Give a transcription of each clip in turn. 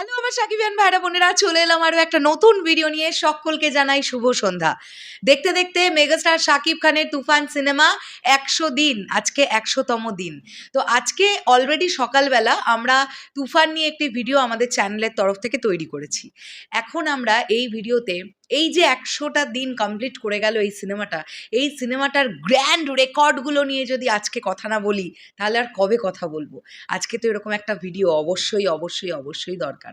Hello আমার সাকিবিয়ান ভাইরা, বোনেরা, চলে এলাম আরও একটা নতুন ভিডিও নিয়ে। সকলকে জানাই শুভ সন্ধ্যা। দেখতে দেখতে মেগাস্টার সাকিব খানের তুফান সিনেমা একশো দিন, আজকে একশোতম দিন। তো আজকে অলরেডি সকালবেলা আমরা তুফান নিয়ে একটি ভিডিও আমাদের চ্যানেলের তরফ থেকে তৈরি করেছি। এখন আমরা এই ভিডিওতে এই যে একশোটা দিন কমপ্লিট করে গেল এই সিনেমাটা, এই সিনেমাটার গ্র্যান্ড রেকর্ডগুলো নিয়ে যদি আজকে কথা না বলি, তাহলে আর কবে কথা বলব? আজকে তো এরকম একটা ভিডিও অবশ্যই অবশ্যই অবশ্যই দরকার।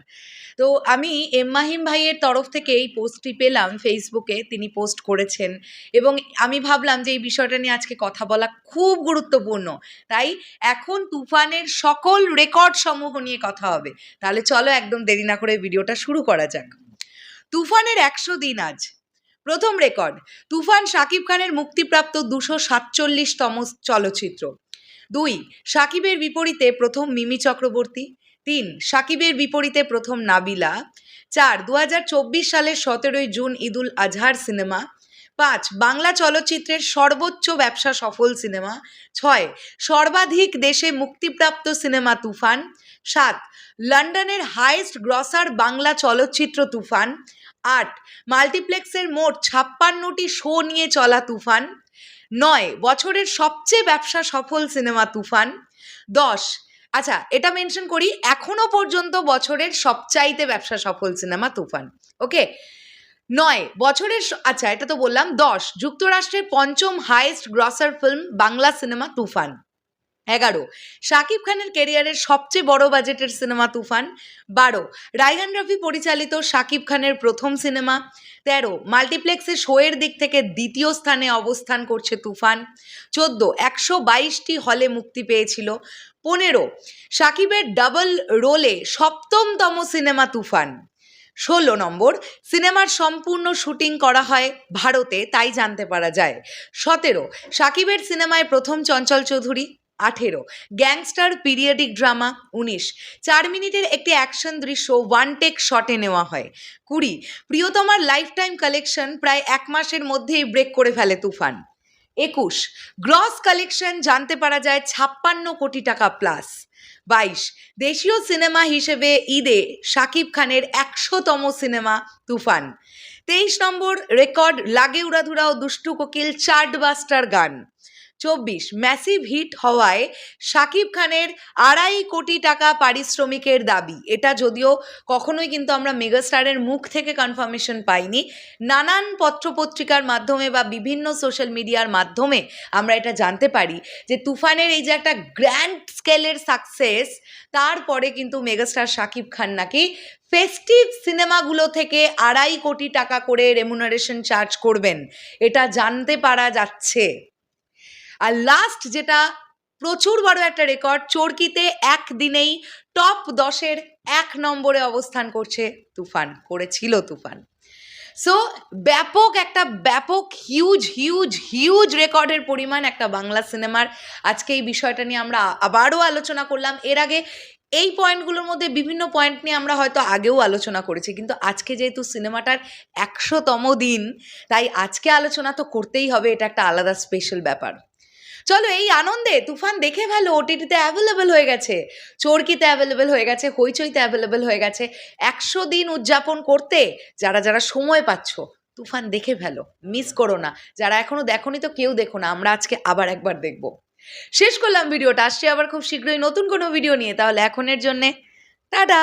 তো আমি এম মাহিম ভাইয়ের তরফ থেকে এই পোস্টটি পেলাম ফেসবুকে তিনি পোস্ট করেছেন এবং আমি ভাবলাম যে এই বিষয়টা নিয়ে আজকে কথা বলা খুব গুরুত্বপূর্ণ। তাই এখন তুফানের সকল রেকর্ড সমূহ নিয়ে কথা হবে। তাহলে চলো একদম দেরি না করে ভিডিওটা শুরু করা যাক। তুফানের একশো দিন আজ। প্রথম রেকর্ড, তুফান শাকিব খানের মুক্তিপ্রাপ্ত দুশো সাতচল্লিশতম চলচ্চিত্র। দুই সাকিবের বিপরীতে প্রথম মিমি চক্রবর্তী। তিন সাকিবের বিপরীতে প্রথম নাবিলা। চার দু সালের সতেরোই জুন ঈদুল আজহার সিনেমা। পাঁচ, বাংলা চলচ্চিত্রের সর্বোচ্চ ব্যবসা সফল সিনেমা। ছয়, সর্বাধিক দেশে মুক্তিপ্রাপ্ত সিনেমা তুফান। সাত, লন্ডনের হাইয়েস্ট গ্রসার বাংলা চলচ্চিত্র তুফান। আট, মাল্টিপ্লেক্সের মোট ছাপ্পান্নটি শো নিয়ে চলা তুফান। নয়, বছরের সবচেয়ে ব্যবসা সফল সিনেমা তুফান। দশ আচ্ছা এটা মেনশন করি, এখনও পর্যন্ত বছরের সবচাইতে ব্যবসা সফল সিনেমা তুফান। ওকে? নয়, বছরের আচ্ছা এটা তো বললাম, দশ, যুক্তরাষ্ট্রের পঞ্চম highest grosser film Bangla cinema Toofan. এগারো। শাকিব খানের কেরিয়ারের সবচেয়ে বড় বাজেটের সিনেমা তুফান, বারো। রায়হান রফি পরিচালিত শাকিব খানের প্রথম সিনেমা তেরো। মাল্টিপ্লেক্সে শোয়ের দিক থেকে দ্বিতীয় স্থানে অবস্থান করছে তুফান, চোদ্দ। একশো বাইশটি হলে মুক্তি পেয়েছিল, পনেরো। শাকিবের ডাবল রোলে সপ্তমতম সিনেমা তুফান, ষোলো নম্বর। সিনেমার সম্পূর্ণ শুটিং করা হয় ভারতে, তাই জানতে পারা যায়। সতেরো। সাকিবের সিনেমায় প্রথম চঞ্চল চৌধুরী আঠেরো। গ্যাংস্টার পিরিয়ডিক ড্রামা, উনিশ। চার মিনিটের একটি অ্যাকশন দৃশ্য ওয়ান টেক শটে নেওয়া হয়। কুড়ি। প্রিয়তমার লাইফ টাইম কালেকশন প্রায় এক মাসের মধ্যেই ব্রেক করে ফেলে তুফান। একুশ। গ্রস কালেকশন জানতে পারা যায় ছাপ্পান্ন কোটি টাকা প্লাস। বাইশ। দেশীয় সিনেমা হিসেবে ঈদে শাকিব খানের একশোতম সিনেমা, তুফান। তেইশ নম্বর রেকর্ড, লাগে উড়াধুরা ও দুষ্টু কোকিল চার্টবাস্টার গান। চব্বিশ। ম্যাসিভ হিট হওয়ায় শাকিব খানের আড়াই কোটি টাকা পারিশ্রমিকের দাবি। এটা যদিও কখনোই কিন্তু আমরা মেগাস্টারের মুখ থেকে কনফার্মেশন পাইনি। নানান পত্রপত্রিকার মাধ্যমে বা বিভিন্ন সোশ্যাল মিডিয়ার মাধ্যমে আমরা এটা জানতে পারি যে তুফানের এই যে একটা গ্র্যান্ড স্কেলের সাকসেস তারপরে কিন্তু মেগাস্টার শাকিব খান নাকি ফেস্টিভ সিনেমাগুলো থেকে আড়াই কোটি টাকা করে রেমুনারেশন চার্জ করবেন। এটা জানতে পারা যাচ্ছে। আর লাস্ট যেটা প্রচুর বড় একটা রেকর্ড চরকিতে একদিনেই টপ দশের এক নম্বরে অবস্থান করছে তুফান, করেছিল তুফান। সো ব্যাপক একটা, ব্যাপক হিউজ হিউজ হিউজ রেকর্ডের পরিমাণ একটা বাংলা সিনেমার আজকে এই বিষয়টা নিয়ে আমরা আবারও আলোচনা করলাম। এর আগে এই পয়েন্টগুলোর মধ্যে বিভিন্ন পয়েন্ট নিয়ে আমরা হয়তো আগেও আলোচনা করেছি, কিন্তু আজকে যেহেতু সিনেমাটার একশোতম দিন, তাই আজকে আলোচনা তো করতেই হবে, এটা একটা আলাদা স্পেশাল ব্যাপার। চলো এই আনন্দে তুফান দেখে ভালো ওটিটিতে অ্যাভেলেবেল হয়ে গেছে। চরকিতে অ্যাভেলেবেল হয়ে গেছে, হইচইতে অ্যাভেলেবেল হয়ে গেছে। একশো দিন উদযাপন করতে যারা যারা সময় পাচ্ছ, তুফান দেখে ফেলো মিস করো না। যারা এখনও দেখোনি তো কেউ দেখো না, আমরা আজকে আবার একবার দেখব। শেষ করলাম ভিডিওটা, আসছে আবার খুব শীঘ্রই নতুন কোনো ভিডিও নিয়ে, তাহলে এখনের জন্যে, টাটা!